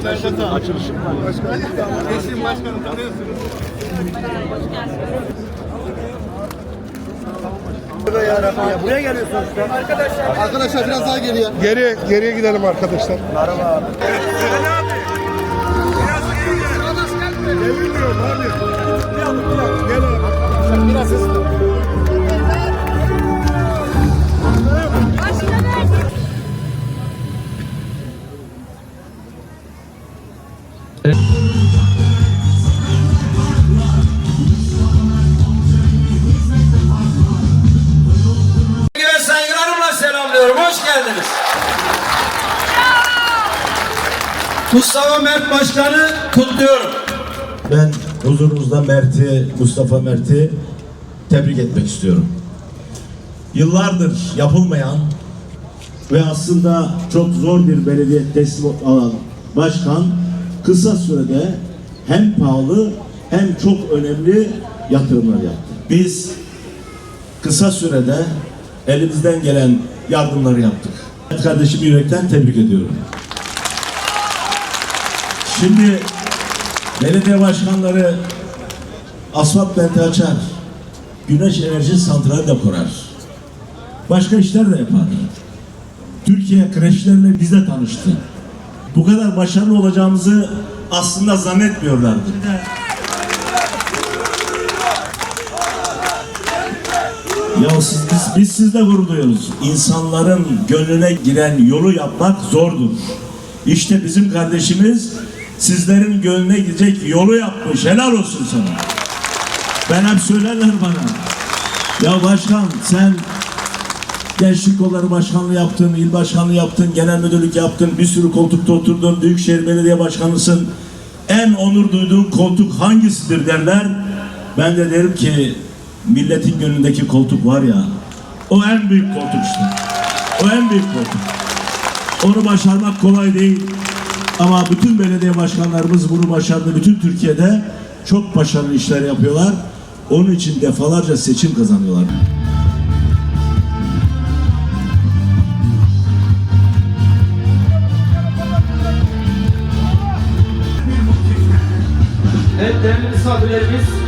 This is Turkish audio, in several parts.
Açılışın var. Başkanım, eşim başkanım tanıyorsunuz. Buraya geliyorsunuz. Arkadaşlar. Arkadaşlar biraz daha geriye. Geriye, geriye gidelim arkadaşlar. Merhaba abi. Biraz geriye. Gelmiyor abi. Selamlıyorum. Hoş geldiniz. Mustafa Mert Başkan'ı kutluyorum. Ben huzurunuzda Mert'i, Mustafa Mert'i tebrik etmek istiyorum. Yıllardır yapılmayan ve aslında çok zor bir belediye teslim alan başkan kısa sürede hem pahalı hem çok önemli yatırımlar yaptı. Biz kısa sürede elimizden gelen yardımları yaptık. Kardeşimi yürekten tebrik ediyorum. Şimdi belediye başkanları asfalt benti açar, güneş enerji santrali de kurar. Başka işler de yapar. Türkiye kreşlerle bizle tanıştı. Bu kadar başarılı olacağımızı aslında zannetmiyorlardı. Ya siz, biz, biz sizle gurur duyuyoruz. İnsanların gönlüne giren yolu yapmak zordur. İşte bizim kardeşimiz sizlerin gönlüne gidecek yolu yapmış. Helal olsun sana. Ben hep söylerler bana. Ya başkan sen gençlik kolları başkanlığı yaptın, il başkanlığı yaptın, genel müdürlük yaptın, bir sürü koltukta oturdun, Büyükşehir Belediye Başkanısın. En onur duyduğun koltuk hangisidir derler. Ben de derim ki milletin gönlündeki koltuk var ya, o en büyük koltuk işte. O en büyük koltuk. Onu başarmak kolay değil. Ama bütün belediye başkanlarımız bunu başardı. Bütün Türkiye'de çok başarılı işler yapıyorlar. Onun için defalarca seçim kazanıyorlar. Evet değerli misafirlerimiz.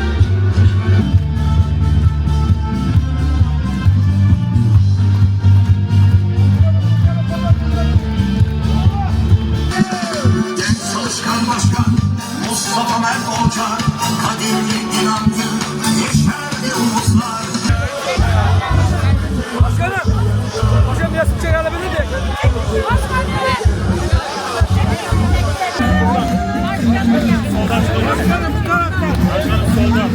Başkanım bu taraftan. Başkanım soldan.